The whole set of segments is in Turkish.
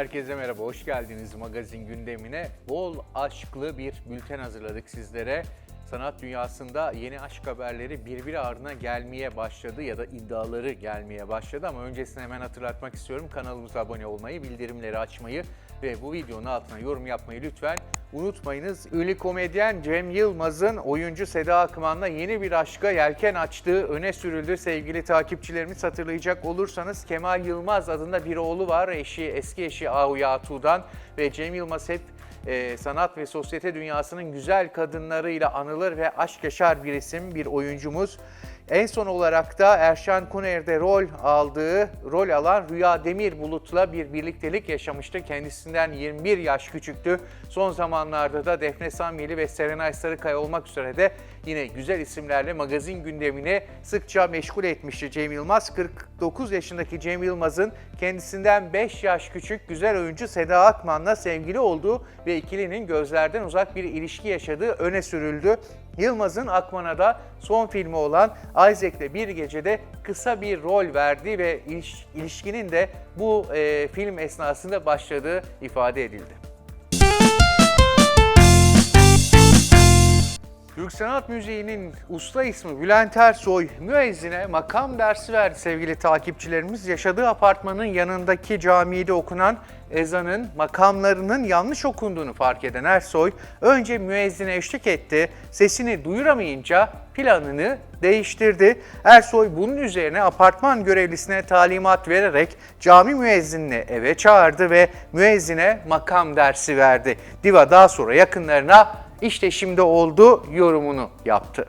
Herkese merhaba, hoş geldiniz magazin gündemine. Bol aşklı bir bülten hazırladık sizlere. Sanat dünyasında yeni aşk haberleri birbiri ardına gelmeye başladı ya da iddiaları gelmeye başladı ama öncesini hemen hatırlatmak istiyorum. Kanalımıza abone olmayı, bildirimleri açmayı ve bu videonun altına yorum yapmayı lütfen unutmayınız. Ünlü komedyen Cem Yılmaz'ın oyuncu Seda Akman'la yeni bir aşka yelken açtığı öne sürüldü. Sevgili takipçilerimiz hatırlayacak olursanız Kemal Yılmaz adında bir oğlu var. Eşi, eski eşi Ahuya Atu'dan ve Cem Yılmaz hep e, sanat ve sosyete dünyasının güzel kadınlarıyla anılır ve aşk yaşar bir isim, bir oyuncumuz. En son olarak da Erşan Kuner'de rol aldığı, rol alan Rüya Demirbulut'la bir birliktelik yaşamıştı. Kendisinden 21 yaş küçüktü. Son zamanlarda da Defne Samyeli ve Serenay Sarıkaya olmak üzere de yine güzel isimlerle magazin gündemini sıkça meşgul etmişti Cem Yılmaz. 49 yaşındaki Cem Yılmaz'ın kendisinden 5 yaş küçük güzel oyuncu Seda Akman'la sevgili olduğu ve ikilinin gözlerden uzak bir ilişki yaşadığı öne sürüldü. Yılmaz'ın Akman'a da son filmi olan Isaac'le bir gecede kısa bir rol verdi ve iliş- ilişkinin de bu e, film esnasında başladığı ifade edildi. Türk sanat müziğinin usta ismi Bülent Ersoy müezzine makam dersi verdi sevgili takipçilerimiz. Yaşadığı apartmanın yanındaki camide okunan ezanın makamlarının yanlış okunduğunu fark eden Ersoy önce müezzine eşlik etti. Sesini duyuramayınca planını değiştirdi. Ersoy bunun üzerine apartman görevlisine talimat vererek cami müezzinini eve çağırdı ve müezzine makam dersi verdi. Diva daha sonra yakınlarına işte şimdi oldu yorumunu yaptı.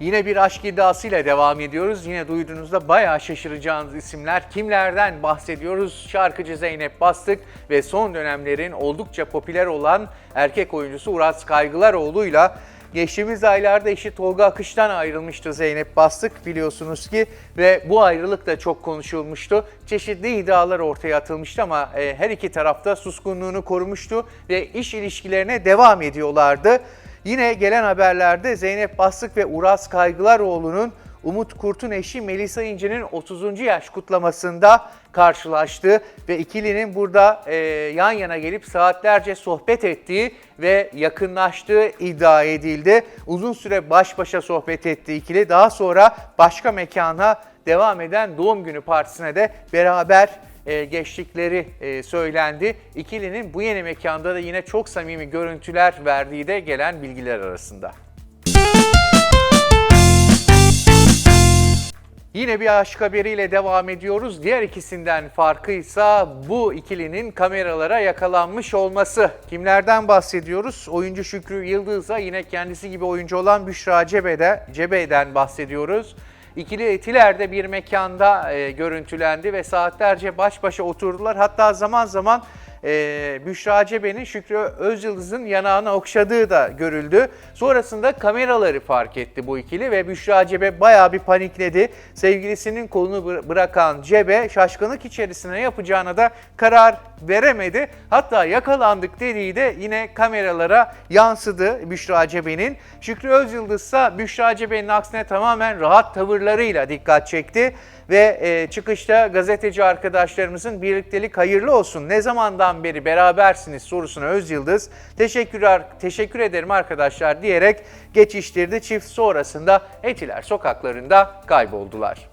Yine bir aşk iddiasıyla devam ediyoruz. Yine duyduğunuzda bayağı şaşıracağınız isimler. Kimlerden bahsediyoruz? Şarkıcı Zeynep Bastık ve son dönemlerin oldukça popüler olan erkek oyuncusu Uras Kaygılaroğlu'yla Geçtiğimiz aylarda eşi Tolga Akış'tan ayrılmıştı Zeynep Bastık biliyorsunuz ki ve bu ayrılık da çok konuşulmuştu. Çeşitli iddialar ortaya atılmıştı ama e, her iki tarafta suskunluğunu korumuştu ve iş ilişkilerine devam ediyorlardı. Yine gelen haberlerde Zeynep Bastık ve Uras Kaygılaroğlu'nun Umut Kurt'un eşi Melisa İnce'nin 30. yaş kutlamasında karşılaştı ve ikilinin burada e, yan yana gelip saatlerce sohbet ettiği ve yakınlaştığı iddia edildi. Uzun süre baş başa sohbet etti ikili. Daha sonra başka mekana devam eden doğum günü partisine de beraber e, geçtikleri e, söylendi. İkilinin bu yeni mekanda da yine çok samimi görüntüler verdiği de gelen bilgiler arasında. Yine bir aşk haberiyle devam ediyoruz. Diğer ikisinden farkıysa bu ikilinin kameralara yakalanmış olması. Kimlerden bahsediyoruz? Oyuncu Şükrü Yıldız'a yine kendisi gibi oyuncu olan Büşra Cebe'de, Cebe'den bahsediyoruz. İkili Etiler'de bir mekanda e, görüntülendi ve saatlerce baş başa oturdular. Hatta zaman zaman e, Büşra Cebe'nin Şükrü Özyıldız'ın yanağına okşadığı da görüldü. Sonrasında kameraları fark etti bu ikili ve Büşra Cebe bayağı bir panikledi. Sevgilisinin kolunu bı- bırakan Cebe şaşkınlık içerisine yapacağına da karar veremedi. Hatta yakalandık dediği de yine kameralara yansıdı Büşra Cebe'nin. Şükrü Özyıldız ise Büşra Cebe'nin aksine tamamen rahat tavırlarıyla dikkat çekti ve e, çıkışta gazeteci arkadaşlarımızın birliktelik hayırlı olsun. Ne zamandan beri berabersiniz sorusuna Özyıldız teşekkürler teşekkür ederim arkadaşlar diyerek geçiştirdi. Çift sonrasında Etiler sokaklarında kayboldular.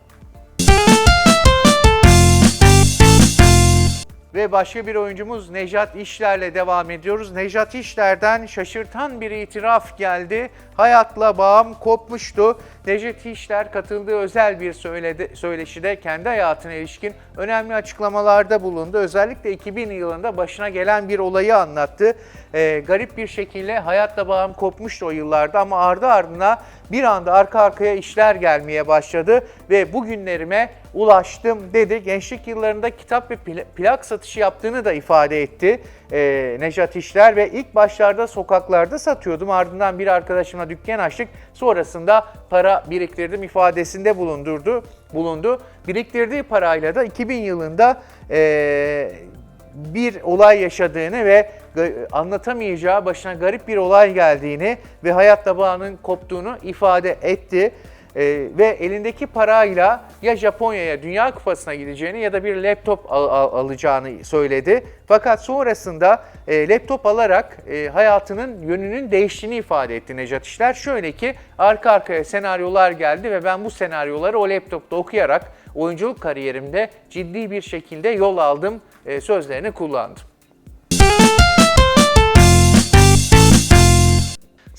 Ve başka bir oyuncumuz Nejat İşler'le devam ediyoruz. Nejat İşler'den şaşırtan bir itiraf geldi. Hayatla bağım kopmuştu. Nejat İşler katıldığı özel bir söyledi, söyleşide kendi hayatına ilişkin önemli açıklamalarda bulundu. Özellikle 2000 yılında başına gelen bir olayı anlattı. Ee, garip bir şekilde hayatla bağım kopmuştu o yıllarda ama ardı ardına bir anda arka arkaya işler gelmeye başladı ve bugünlerime ulaştım dedi. Gençlik yıllarında kitap ve pla- plak satışı yaptığını da ifade etti e, Nejat İşler ve ilk başlarda sokaklarda satıyordum. Ardından bir arkadaşımla dükkan açtık. Sonrasında para biriktirdim ifadesinde bulundurdu, bulundu. Biriktirdiği parayla da 2000 yılında e, bir olay yaşadığını ve anlatamayacağı başına garip bir olay geldiğini ve hayatta bağının koptuğunu ifade etti. E, ve elindeki parayla ya Japonya'ya Dünya Kupası'na gideceğini ya da bir laptop al- al- alacağını söyledi. Fakat sonrasında e, laptop alarak e, hayatının yönünün değiştiğini ifade etti Necat İşler. Şöyle ki arka arkaya senaryolar geldi ve ben bu senaryoları o laptopta okuyarak oyunculuk kariyerimde ciddi bir şekilde yol aldım e, sözlerini kullandı.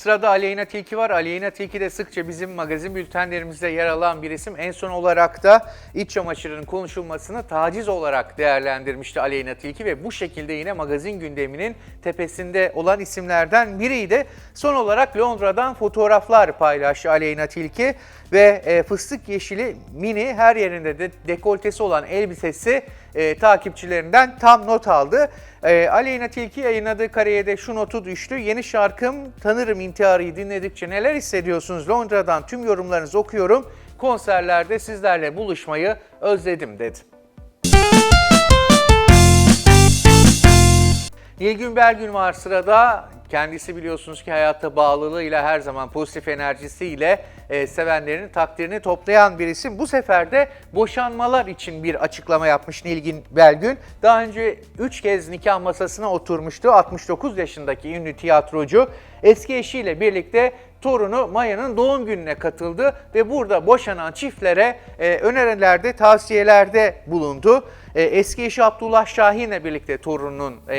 Sırada Aleyna Tilki var. Aleyna Tilki de sıkça bizim magazin bültenlerimizde yer alan bir isim. En son olarak da iç çamaşırının konuşulmasını taciz olarak değerlendirmişti Aleyna Tilki ve bu şekilde yine magazin gündeminin tepesinde olan isimlerden biriydi. Son olarak Londra'dan fotoğraflar paylaştı Aleyna Tilki ve e, fıstık yeşili mini her yerinde de dekoltesi olan elbisesi e, takipçilerinden tam not aldı. E, Aleyna Tilki yayınladığı kariyerde şu notu düştü. Yeni şarkım Tanırım İntiharı'yı dinledikçe neler hissediyorsunuz? Londra'dan tüm yorumlarınızı okuyorum. Konserlerde sizlerle buluşmayı özledim dedi. Nilgün Belgün var sırada. Kendisi biliyorsunuz ki hayatta bağlılığıyla her zaman pozitif enerjisiyle e, sevenlerin takdirini toplayan bir isim. Bu sefer de boşanmalar için bir açıklama yapmış Nilgün Belgün. Daha önce 3 kez nikah masasına oturmuştu. 69 yaşındaki ünlü tiyatrocu eski eşiyle birlikte torunu Maya'nın doğum gününe katıldı ve burada boşanan çiftlere e, önerilerde, tavsiyelerde bulundu. E, eski eşi Abdullah Şahin'le birlikte torununun e,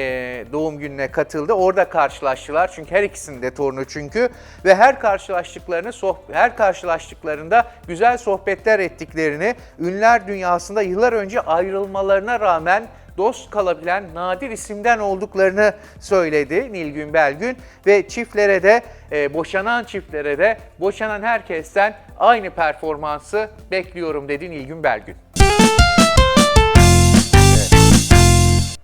doğum gününe katıldı. Orada karşılaştılar çünkü her ikisinin de torunu çünkü ve her karşılaştıklarını her karşılaştıklarında güzel sohbetler ettiklerini, ünlüler dünyasında yıllar önce ayrılmalarına rağmen dost kalabilen nadir isimden olduklarını söyledi Nilgün Belgün ve çiftlere de e, boşanan çiftlere de boşanan herkesten aynı performansı bekliyorum dedi Nilgün Belgün.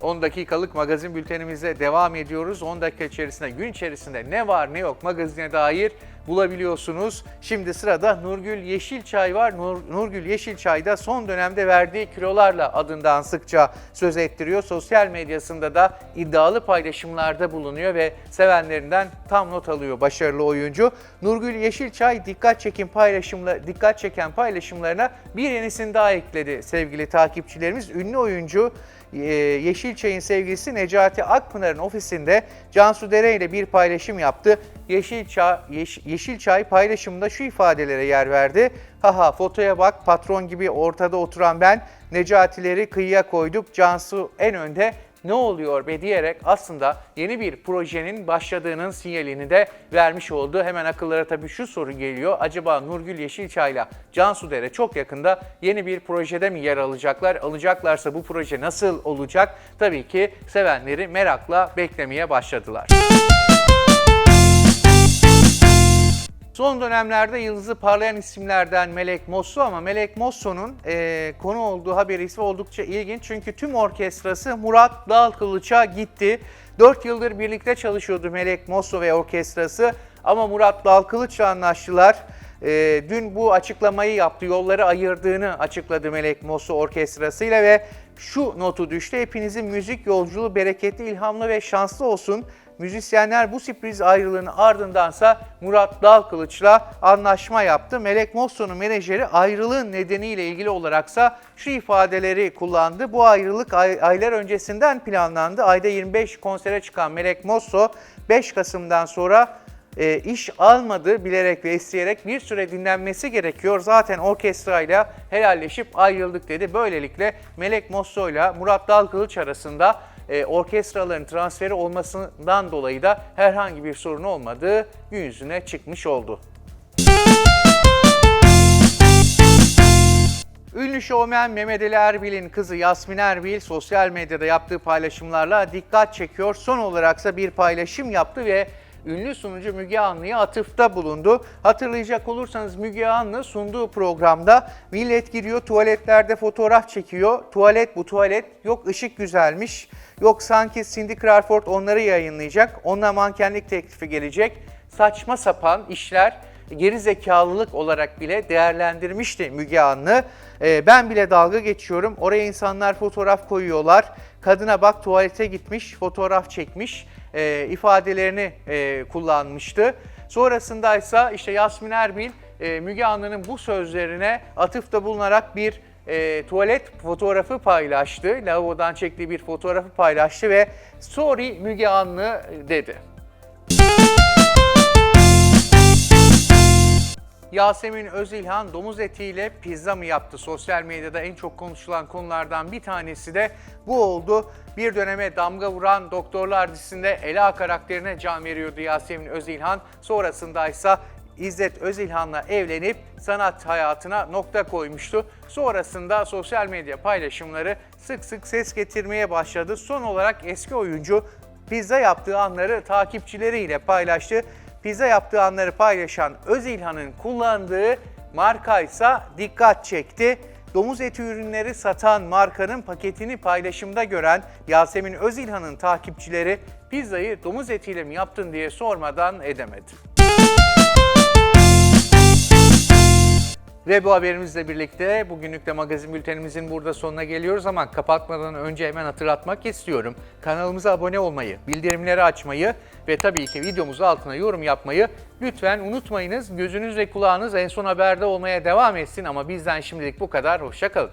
10 dakikalık magazin bültenimize devam ediyoruz. 10 dakika içerisinde gün içerisinde ne var ne yok magazine dair bulabiliyorsunuz. Şimdi sırada Nurgül Yeşilçay var. Nur, Nurgül Yeşilçay da son dönemde verdiği kilolarla adından sıkça söz ettiriyor. Sosyal medyasında da iddialı paylaşımlarda bulunuyor ve sevenlerinden tam not alıyor başarılı oyuncu. Nurgül Yeşilçay dikkat çekin paylaşımla dikkat çeken paylaşımlarına bir yenisini daha ekledi sevgili takipçilerimiz. Ünlü oyuncu Yeşilçay'ın sevgilisi Necati Akpınar'ın ofisinde Cansu Dere ile bir paylaşım yaptı. Yeşilçay, Yeş- Yeşilçay paylaşımında şu ifadelere yer verdi. Haha fotoya bak patron gibi ortada oturan ben Necatileri kıyıya koyduk Cansu en önde ne oluyor be diyerek aslında yeni bir projenin başladığının sinyalini de vermiş oldu. Hemen akıllara tabii şu soru geliyor. Acaba Nurgül Yeşilçay'la Cansu Dere çok yakında yeni bir projede mi yer alacaklar? Alacaklarsa bu proje nasıl olacak? Tabii ki sevenleri merakla beklemeye başladılar. Son dönemlerde yıldızı parlayan isimlerden Melek Mosso ama Melek Mosso'nun eee, konu olduğu haberi ise oldukça ilginç. Çünkü tüm orkestrası Murat Dalkılıç'a gitti. 4 yıldır birlikte çalışıyordu Melek Mosso ve orkestrası ama Murat Dalkılıç'la anlaştılar. Eee, dün bu açıklamayı yaptı, yolları ayırdığını açıkladı Melek Mosso orkestrasıyla ve şu notu düştü. Hepinizin müzik yolculuğu bereketli, ilhamlı ve şanslı olsun. Müzisyenler bu sürpriz ayrılığının ardındansa Murat Dalkılıç'la anlaşma yaptı. Melek Mosso'nun menajeri ayrılığın nedeniyle ilgili olaraksa şu ifadeleri kullandı. Bu ayrılık ay- aylar öncesinden planlandı. Ayda 25 konsere çıkan Melek Mosso 5 Kasım'dan sonra e, iş almadı bilerek ve isteyerek bir süre dinlenmesi gerekiyor. Zaten orkestrayla helalleşip ayrıldık dedi. Böylelikle Melek Mosso ile Murat Dalkılıç arasında e, orkestraların transferi olmasından dolayı da herhangi bir sorun olmadığı gün yüzüne çıkmış oldu. Ünlü şovmen Mehmet Ali Erbil'in kızı Yasmin Erbil sosyal medyada yaptığı paylaşımlarla dikkat çekiyor. Son olaraksa bir paylaşım yaptı ve ünlü sunucu Müge Anlı'ya atıfta bulundu. Hatırlayacak olursanız Müge Anlı sunduğu programda millet giriyor tuvaletlerde fotoğraf çekiyor. Tuvalet bu tuvalet yok ışık güzelmiş. Yok sanki Cindy Crawford onları yayınlayacak. Onunla mankenlik teklifi gelecek. Saçma sapan işler geri zekalılık olarak bile değerlendirmişti Müge Anlı. Ee, ben bile dalga geçiyorum. Oraya insanlar fotoğraf koyuyorlar. Kadına bak tuvalete gitmiş, fotoğraf çekmiş e, ifadelerini e, kullanmıştı. Sonrasında ise işte Yasmin Erbil e, Müge Anlı'nın bu sözlerine atıfta bulunarak bir e, tuvalet fotoğrafı paylaştı. Lavabodan çektiği bir fotoğrafı paylaştı ve sorry Müge Anlı dedi. Yasemin Özilhan domuz etiyle pizza mı yaptı? Sosyal medyada en çok konuşulan konulardan bir tanesi de bu oldu. Bir döneme damga vuran Doktorlar dizisinde Ela karakterine can veriyordu Yasemin Özilhan. Sonrasında ise İzzet Özilhan'la evlenip sanat hayatına nokta koymuştu. Sonrasında sosyal medya paylaşımları sık sık ses getirmeye başladı. Son olarak eski oyuncu pizza yaptığı anları takipçileriyle paylaştı. Pizza yaptığı anları paylaşan Özilhan'ın kullandığı markaysa dikkat çekti. Domuz eti ürünleri satan markanın paketini paylaşımda gören Yasemin Özilhan'ın takipçileri pizzayı domuz etiyle mi yaptın diye sormadan edemedi. Ve bu haberimizle birlikte bugünlük de magazin bültenimizin burada sonuna geliyoruz ama kapatmadan önce hemen hatırlatmak istiyorum. Kanalımıza abone olmayı, bildirimleri açmayı ve tabii ki videomuzu altına yorum yapmayı lütfen unutmayınız. Gözünüz ve kulağınız en son haberde olmaya devam etsin ama bizden şimdilik bu kadar. Hoşçakalın.